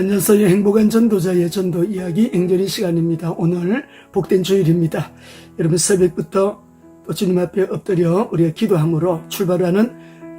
안녕하세요. 행복한 전도자의 전도 이야기 앵절이 시간입니다. 오늘 복된 주일입니다. 여러분 새벽부터 또 주님 앞에 엎드려 우리가 기도함으로 출발하는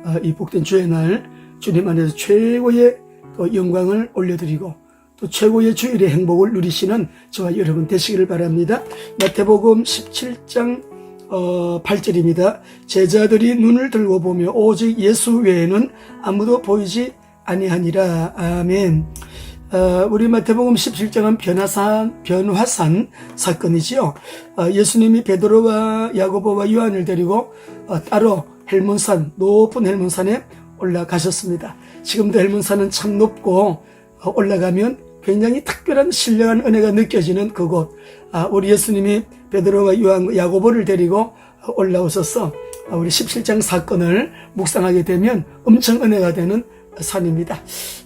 아, 이 복된 주의 날 주님 안에서 최고의 또 영광을 올려드리고 또 최고의 주일의 행복을 누리시는 저와 여러분 되시기를 바랍니다. 마태복음 17장 어, 8절입니다. 제자들이 눈을 들고 보며 오직 예수 외에는 아무도 보이지 아니하니라. 아멘. 어, 우리 마태복음 17장은 변화산, 변화산 사건이지요. 어, 예수님이 베드로와 야고보와 요한을 데리고 어, 따로 헬몬산, 높은 헬몬산에 올라가셨습니다. 지금도 헬몬산은 참 높고 어, 올라가면 굉장히 특별한 신령한 은혜가 느껴지는 그곳. 아, 우리 예수님이 베드로와 요한, 야고보를 데리고 올라오셔서 아, 우리 17장 사건을 묵상하게 되면 엄청 은혜가 되는 산입니다.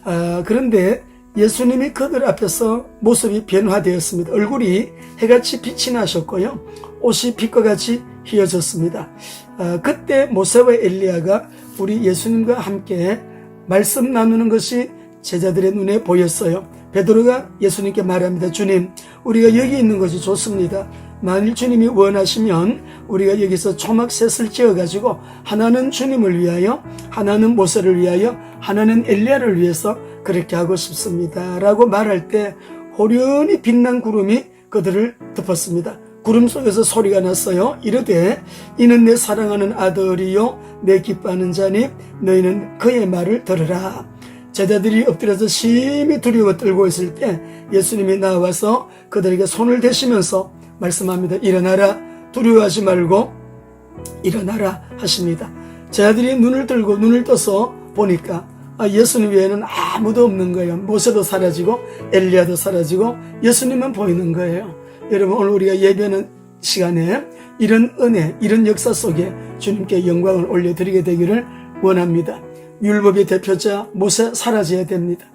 아, 그런데 예수님이 그들 앞에서 모습이 변화되었습니다. 얼굴이 해같이 빛이 나셨고요. 옷이 빛과 같이 휘어졌습니다. 아, 그때 모세와 엘리야가 우리 예수님과 함께 말씀 나누는 것이 제자들의 눈에 보였어요. 베드로가 예수님께 말합니다. 주님, 우리가 여기 있는 것이 좋습니다. 만일 주님이 원하시면 우리가 여기서 초막셋을 지어가지고 하나는 주님을 위하여, 하나는 모세를 위하여, 하나는 엘리야를 위해서 그렇게 하고 싶습니다. 라고 말할 때 호련히 빛난 구름이 그들을 덮었습니다. 구름 속에서 소리가 났어요. 이르되 이는 내 사랑하는 아들이요 내 기뻐하는 자니 너희는 그의 말을 들으라. 제자들이 엎드려서 심히 두려워 떨고 있을 때 예수님이 나와서 그들에게 손을 대시면서 말씀합니다. 일어나라 두려워하지 말고 일어나라 하십니다. 제자들이 눈을 들고 눈을 떠서 보니까 아, 예수님 외에는 아무도 없는 거예요. 모세도 사라지고 엘리야도 사라지고 예수님만 보이는 거예요. 여러분 오늘 우리가 예배하는 시간에 이런 은혜, 이런 역사 속에 주님께 영광을 올려드리게 되기를 원합니다. 율법의 대표자 모세 사라져야 됩니다.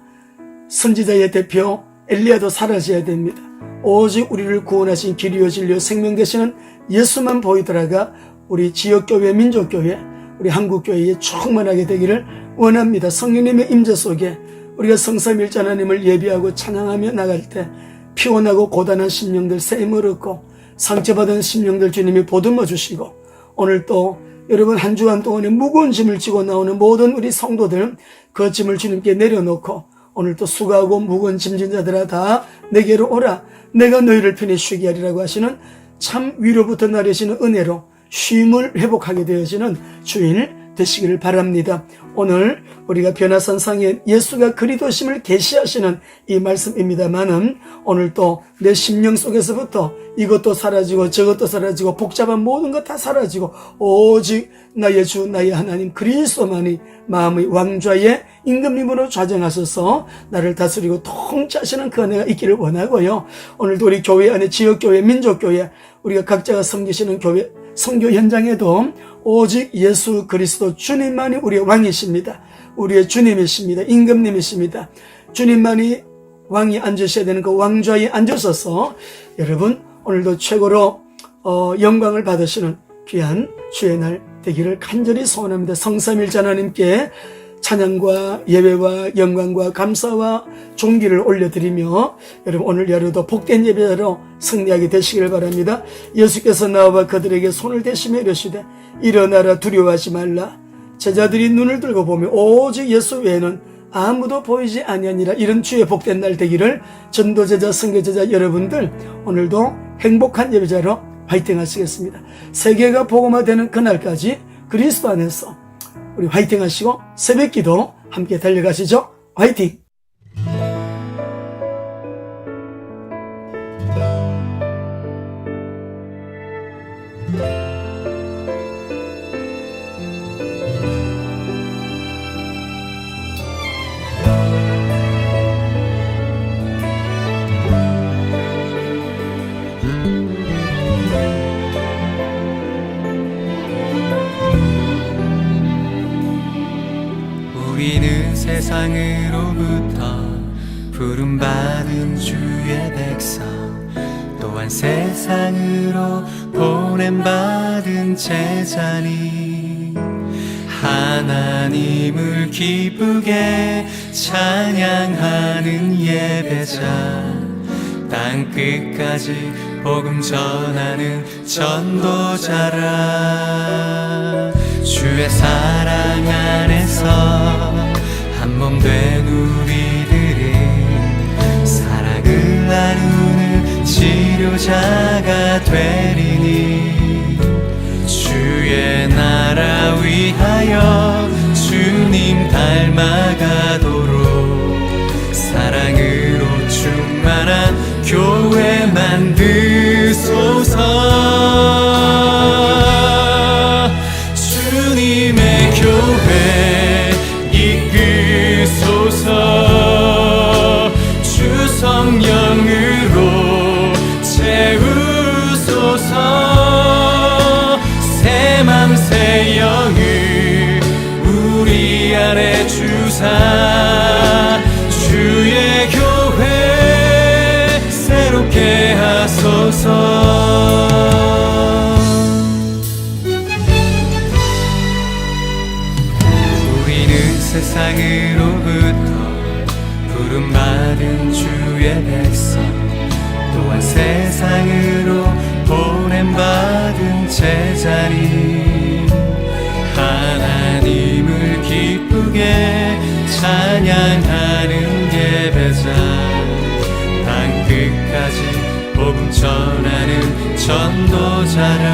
선지자의 대표 엘리야도 사라져야 됩니다. 오직 우리를 구원하신 길이요 진리요 생명 되시는 예수만 보이더라가 우리 지역교회, 민족교회, 우리 한국교회에 충만하게 되기를 원합니다. 성령님의 임재 속에 우리가 성삼일자 하나님을 예비하고 찬양하며 나갈 때 피곤하고 고단한 심령들 샘을 얻고 상처받은 심령들 주님이 보듬어 주시고 오늘 또 여러분 한 주간 동안에 무거운 짐을 지고 나오는 모든 우리 성도들 그 짐을 주님께 내려놓고 오늘 또 수고하고 무거운 짐진 자들아 다 내게로 오라 내가 너희를 편히 쉬게 하리라고 하시는 참 위로부터 나려지는 은혜로 쉼을 회복하게 되어지는 주일 되시기를 바랍니다. 오늘 우리가 변화산 상에 예수가 그리도심을 계시하시는 이 말씀입니다만은 오늘 또 내 심령 속에서부터 이것도 사라지고 저것도 사라지고 복잡한 모든 것 다 사라지고 오직 나의 주 나의 하나님 그리스도만이 마음의 왕좌의 임금님으로 좌정하셔서 나를 다스리고 통치하시는 그 은혜가 있기를 원하고요. 오늘도 우리 교회 안에 지역교회 민족교회 우리가 각자가 섬기시는 교회 성교 현장에도 오직 예수 그리스도 주님만이 우리의 왕이십니다. 우리의 주님이십니다. 임금님이십니다. 주님만이 왕이 앉으셔야 되는 그 왕좌에 앉으셔서 여러분 오늘도 최고로 어, 영광을 받으시는 귀한 주의 날 되기를 간절히 소원합니다. 성삼일자 하나님께 찬양과 예배와 영광과 감사와 존귀를 올려드리며 여러분 오늘 하루도 복된 예배로 승리하게 되시길 바랍니다. 예수께서 나와 그들에게 손을 대시며 이르시되 일어나라 두려워하지 말라. 제자들이 눈을 들고 보며 오직 예수 외에는 아무도 보이지 아니하니라 이런 주의 복된 날 되기를 전도제자 선교제자 여러분들 오늘도 행복한 예배자로 화이팅 하시겠습니다. 세계가 복음화되는 그날까지 그리스도 안에서 우리 화이팅 하시고 새벽 기도 함께 달려가시죠. 화이팅! 세상으로부터 부름받은 주의 백성 또한 세상으로 보냄받은 제자니 하나님을 기쁘게 찬양하는 예배자 땅 끝까지 복음 전하는 전도자라. 주의 사랑 안에서 한 몸 된 우리들은 사랑을 나누는 치료자가 되리니 주의 나라 위하여 우리는 세상으로부터 부름받은 주의 백성 또한 세상으로 보냄받은 제자리 하나님을 기쁘게 찬양하는 예배자 땅 끝까지 복음 전하는 전도자라.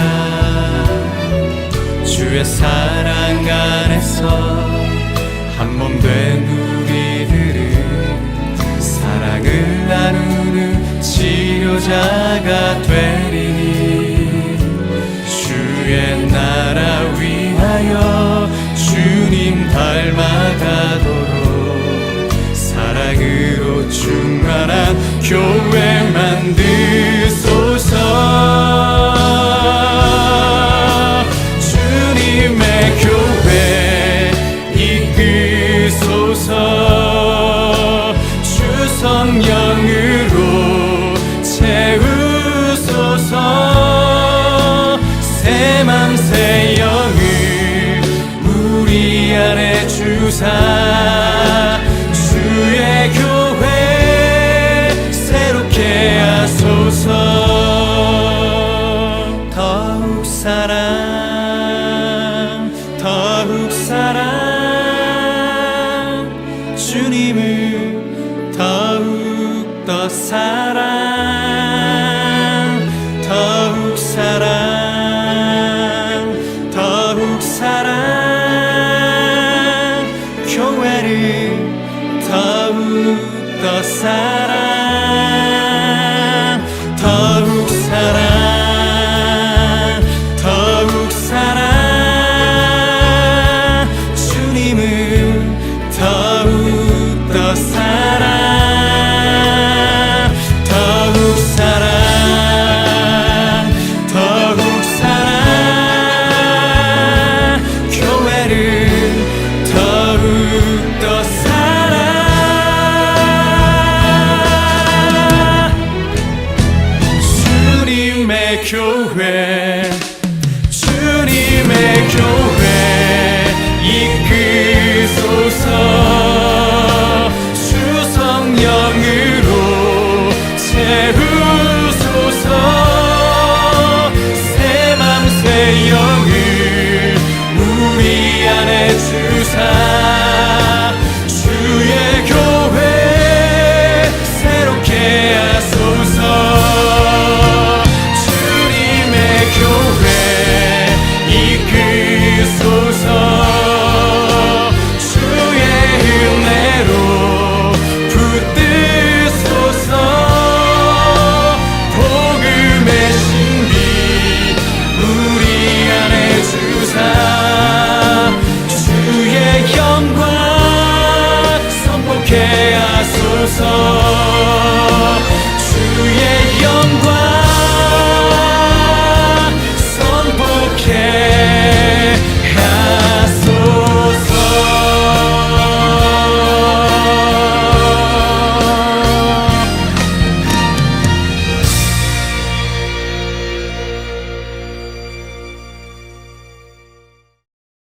주의 사랑 안에서 한 몸 된 우리들은 사랑을 나누는 치료자가 되리니. 주의 나라 위하여 주님 닮아가도록 사랑으로 충만한 교회 만드 새맘 새 영을 우리 안에 주사. 주의 교회 새롭게 하소서. 더욱 사랑 더욱 사랑. 주님을 더욱 더 사랑 더 사랑